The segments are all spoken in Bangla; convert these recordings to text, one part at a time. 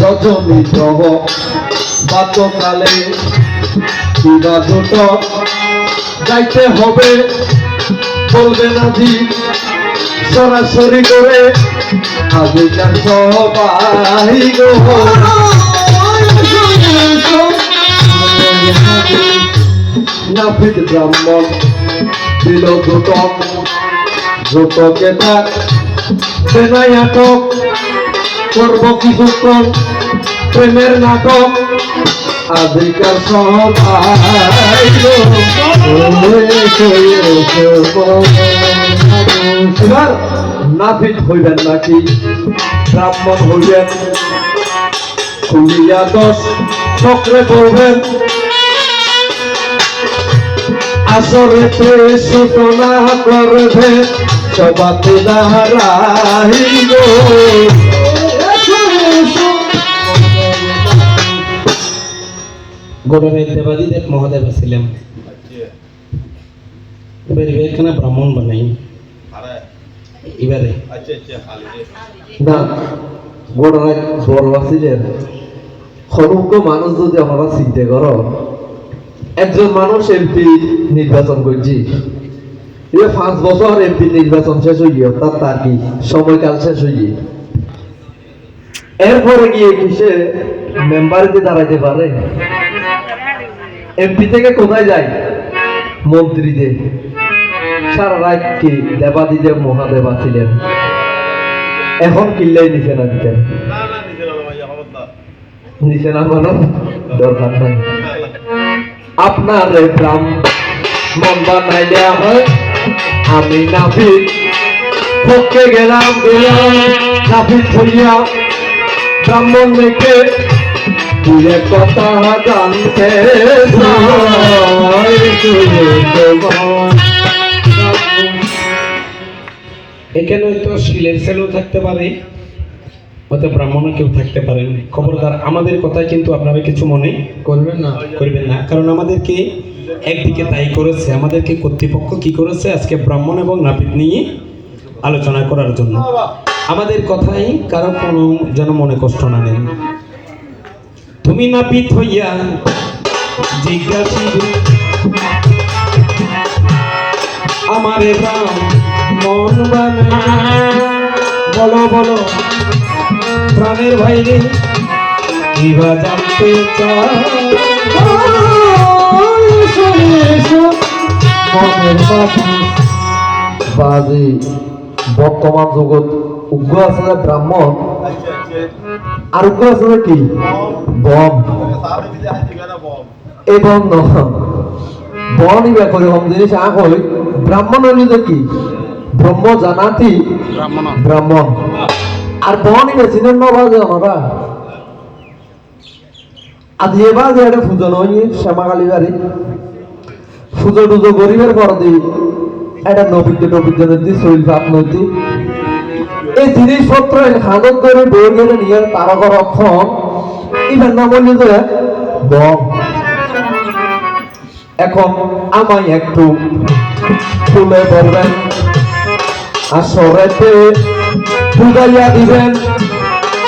রজনী সহ বাতকালে যাইতে হবে। বলবে না জি সরাসরি করে আজিকার সবাই ব্রাহ্মণ সেনাই আটক, করব কিছুক্ষণ প্রেমের নাটক, আজিকার সবাই এবার নাফিদ হইবেন নাকি? ব্রাহ্মণ হইবেন, খুলিয়া দশ চক্রে করবেন আসরেতে সূচনা করবে। গৌরবের মহাদেব ছিলেন এখানে ব্রাহ্মণ বানাই। এবারে। না গোড়ায় বড় সমগ্র মানুষ যদি আমরা চিন্তা করো, একজন মানুষ এমপি নির্বাচন করছি। পাঁচ বছর এমপি নির্বাচন শেষ হয়ে অর্থাৎ তার কি সময়কাল শেষ হয়ে এরপরে গিয়ে কি সে দাঁড়াইতে পারে? এমপি থেকে কোথায় যায়? সারা রাত কি মহাদেবা ছিলেন এখন কিল্লাই নিচে না দিতেন নিচে না মানো দরকার নাই। আপনার মন বানাইলে আমার আমি নাফিক পক্ষে গেলাম গেলাম নাফিক হইয়া ব্রাহ্মণ মেকে তুই কথা জানতে এখানে তো শিলের ছেলেও থাকতে পারে, হয়তো ব্রাহ্মণও কেউ থাকতে পারেন। খবরদার, আমাদের কথায় কিন্তু আপনারা কিছু মনে করবেন না করবেন না। কারণ আমাদেরকে একদিকে তাই করেছে, আমাদেরকে কর্তৃপক্ষ কি করেছে? আজকে ব্রাহ্মণ এবং নাপিত নিয়ে আলোচনা করার জন্য। আমাদের কথাই কারও কোনো যেন মনে কষ্ট না নেন তুমি নাপিত হইয়া জিজ্ঞাসিবে, আমারে মন বলো বলো, প্রাণের ভাইরে কিবা জানতে চাও? বাজি বর্তমান জগৎ উগ্র আছে যে ব্রাহ্মণ আর উগ্র আছে যে কি? বম। এই বম নহ বন ইবা করে হম জিনিস আগ হই ব্রাহ্মণ হইলে যে কি? ব্রহ্ম জানাতি ব্রাহ্মণ আর বন ইবা চিনেন না বাজে আমরা আজ এবার যে একটা পুজো নয় শ্যামাকালী বাড়ি পুজো টুজো গরিবের পর দি একটা নবীদ্য নবীদ্য নদী শৈল ভাত নদী এই জিনিসপত্র হানত করে বই গেলে নিয়ে তারকর অক্ষম। ইভেন নাম বললি যে বম এখন আমায় একটু তুলে বলবেন আর আসরেতে বুঝাইয়া দিবেন।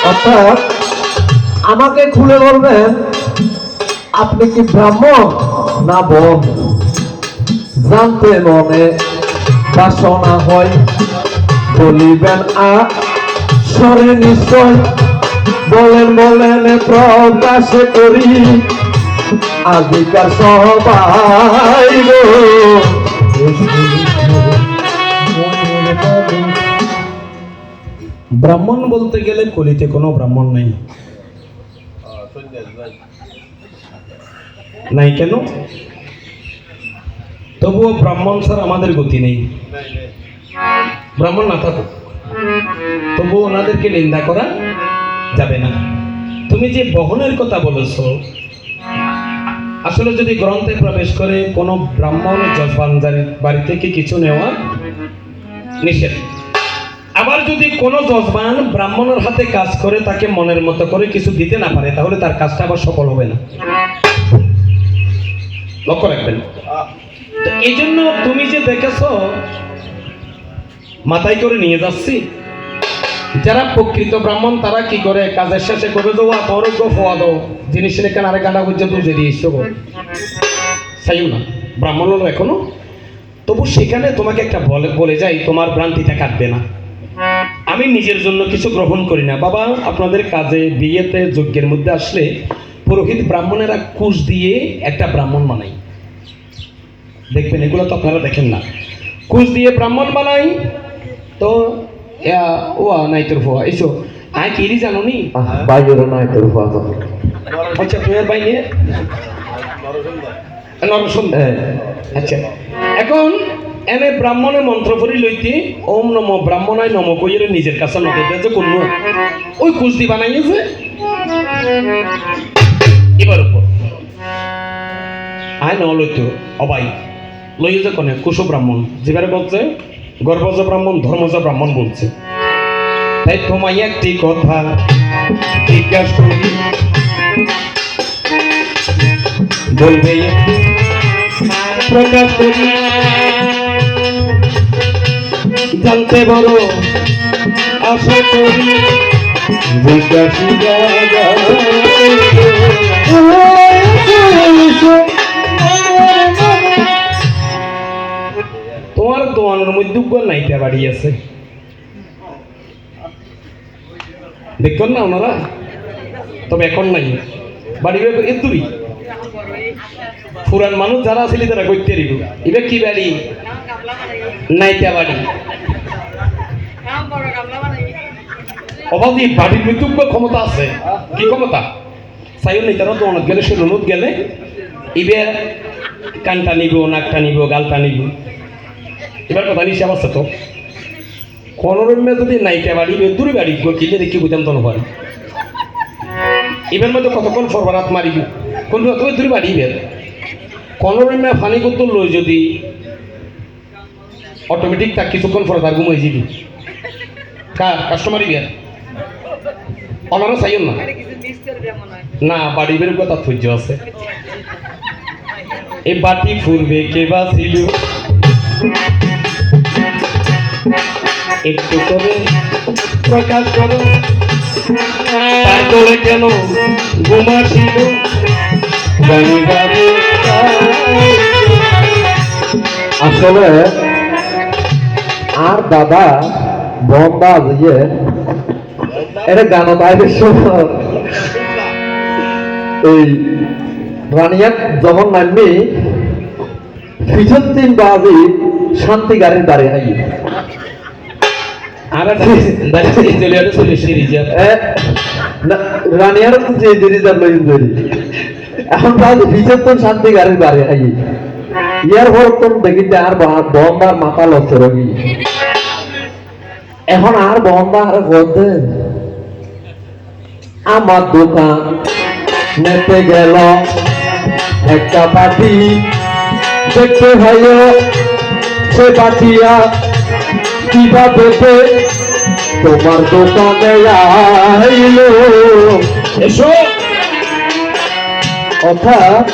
অর্থাৎ আমাকে খুলে বলবেন, আপনি কি ব্রাহ্মণ না বন? জানতে মনে বাসনা হয়। বলিবেন আ সরে নিশ্চয় বলেন বলেন প্রকাশ করি। আজিকার সবাই ব্রাহ্মণ বলতে গেলে কলিতে কোনো ব্রাহ্মণ নাই। নাই কেন? তবুও ব্রাহ্মণ স্যার আমাদের গতি নেই। ব্রাহ্মণ না থাকুক, তবুও ওনাদেরকে নিন্দা করা যাবে না। তুমি যে বহনের কথা বলেছ, আসলে যদি গ্রন্থে প্রবেশ করে কোনো ব্রাহ্মণ যশবান বাড়ি থেকে কিছু নেওয়া নিষেধ, আবার যদি কোনো যজমান ব্রাহ্মণের হাতে কাজ করে তাকে মনের মতো করে কিছু দিতে না পারে, তাহলে তার কাজটা আবার সফল হবে না। লক্ষ্য রাখবেন। এই জন্য তুমি যে দেখেছ, মাথায় করে নিয়ে যাচ্ছি। যারা প্রকৃত ব্রাহ্মণ, তারা কি করে? কাজের শেষে করে দেবো তরজ্ঞ ফোয়া দো জিনিস এখানে আরেক গাঁডা পর্যন্ত বুঝে দিয়ে এসছো চাইও না, ব্রাহ্মণ হলো এখনও। তবু সেখানে তোমাকে একটা বলে বলে যাই, তোমার ভ্রান্তিটা কাটবে না। আমি নিজের জন্য কিছু গ্রহণ করি না। বাবা, আপনাদের কাজে, বিয়েতে, যজ্ঞের মধ্যে আসলে পুরোহিত ব্রাহ্মণেরা কুশ দিয়ে একটা ব্রাহ্মণ বানাই। দেখবেন এগুলো তো আপনারা দেখেন না। কুশ দিয়ে ব্রাহ্মণ বানাই তো ইয়া, ও নাই তোর ফোয়া। এসো আয় কিরি জানো নি? বাইরের নাই তোর ফাঁসা আচ্ছা তুমি আর বাইরে হ্যাঁ। আচ্ছা এখন এনে ব্রাহ্মণে মন্ত্র পড়ি লইতে ওম নম ব্রাহ্মণায় নম কইয়ের নিজের কাছে নদে যে কোন ওই কুস্তি বানাইয়েছে এবার উপর। আয় ন লইতো অবাই। লইয়ে যে কোনে কুশ ব্রাহ্মণ যেবারে বলছে গর্ভজ ব্রাহ্মণ ধর্মজ ব্রাহ্মণ বলছে। তাই তোমায় একটি কথা জিজ্ঞাসা করি। বলবে প্রকাশ করি জানতে বড় আশা করি জিজ্ঞাসিকা তোমার দোয়ানোর মধ্যে নাইতে বাড়ি আছে। দেখবেন না ওনারা। তবে এখন নাই। বাড়ি এর দূরই। পুরান মানুষ যারা আছিল তারা করতে দিব এবার কি বাড়ি? নাইতা বাড়ি। অবাধি বাড়ির মৃত্যু ক্ষমতা আছে। কি ক্ষমতা? চাইও নেই তারা দোকানত গেলে সেলুনত গেলে। এবার কানটা নিব, নাকটা নিব, গালটা নিব। এবার কথা নিশ্চয় আছে তো কোনোরমে যদি নাইটা বাড়ি দূরে বাড়ি কিনে দেখি বুঝাম তো হয় এবার মধ্যে কতক্ষণ ফরবারাত মারিব? কোন তুমি দূরে বাড়ি বের কোনোরমে ফানি করতে লই যদি অটোমেটিক তার কিছুক্ষণ পরে তার ঘুমাই যাবি। কার? কাস্টমারই বিয়ার অনারা চাইও না? না, বাড়ি বের কথা ধৈর্য আছে। এই বাটি ফুরবে, কে বা ছিল একটু করে প্রকাশ করো। তারপরে কেন ঘুমাছিল আসলে আর দাদা বন্দা যে, এটা গান তাইদের সময় এই রানিয়াক যখন নামবি, পিছন তিন বাজি শান্তি গাড়ির দাঁড়িয়ে যে এখন বাজি পিছন তো শান্তি গাড়ির হাই ইয়ার পর দেখি আর বন্দার মাথা লচ্ছে রবি এখন আর আমার দোকান নেতে গেল একটা পাটি দেখতে ভাইও সে পাটিয়া কীভাবে তোমার দোকানে আইলো? এসো। অর্থাৎ